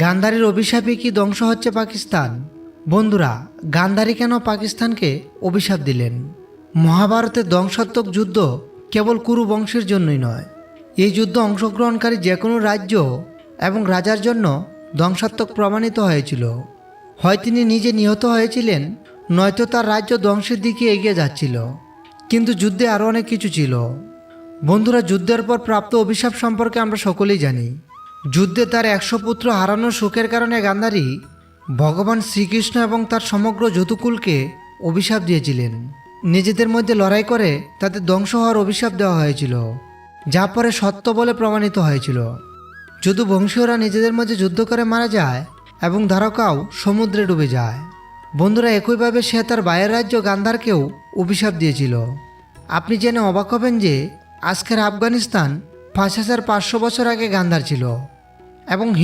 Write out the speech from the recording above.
গান্ধারীর অভিশাপে কি ধ্বংস হচ্ছে পাকিস্তান? বন্ধুরা, গান্ধারী কেন পাকিস্তানকে অভিশাপ দিলেন? মহাভারতের ধ্বংসাত্মক যুদ্ধ কেবল কুরু বংশের জন্যই নয়। এই যুদ্ধ অংশগ্রহণকারী যে কোনো রাজ্য এবং রাজার জন্য ধ্বংসাত্মক প্রমাণিত হয়েছিল। হয় তিনি নিজে নিহত হয়েছিলেন, নয়তো তার রাজ্য ধ্বংসের দিকে এগিয়ে যাচ্ছিল। কিন্তু যুদ্ধে আরও অনেক কিছু ছিল। বন্ধুরা, যুদ্ধের পর প্রাপ্ত অভিশাপ সম্পর্কে আমরা সকলেই জানি। যুদ্ধে তার একশো পুত্র হারানোর শোকের কারণে গান্ধারী ভগবান শ্রীকৃষ্ণ এবং তার সমগ্র যতুকুলকে অভিশাপ দিয়েছিলেন। নিজেদের মধ্যে লড়াই করে তাদের ধ্বংস হওয়ার অভিশাপ দেওয়া হয়েছিল, যা পরে সত্য বলে প্রমাণিত হয়েছিল। যদু বংশীয়রা নিজেদের মধ্যে যুদ্ধ করে মারা যায় এবং ধারকাও সমুদ্রে ডুবে যায়। বন্ধুরা, একইভাবে সে তার বাইরের রাজ্য গান্ধারকেও অভিশাপ দিয়েছিল। আপনি জেনে অবাক হবেন যে আজকের আফগানিস্তান পাঁচ হাজার পাঁচশো বছর আগে গান্ধার ছিল। এবং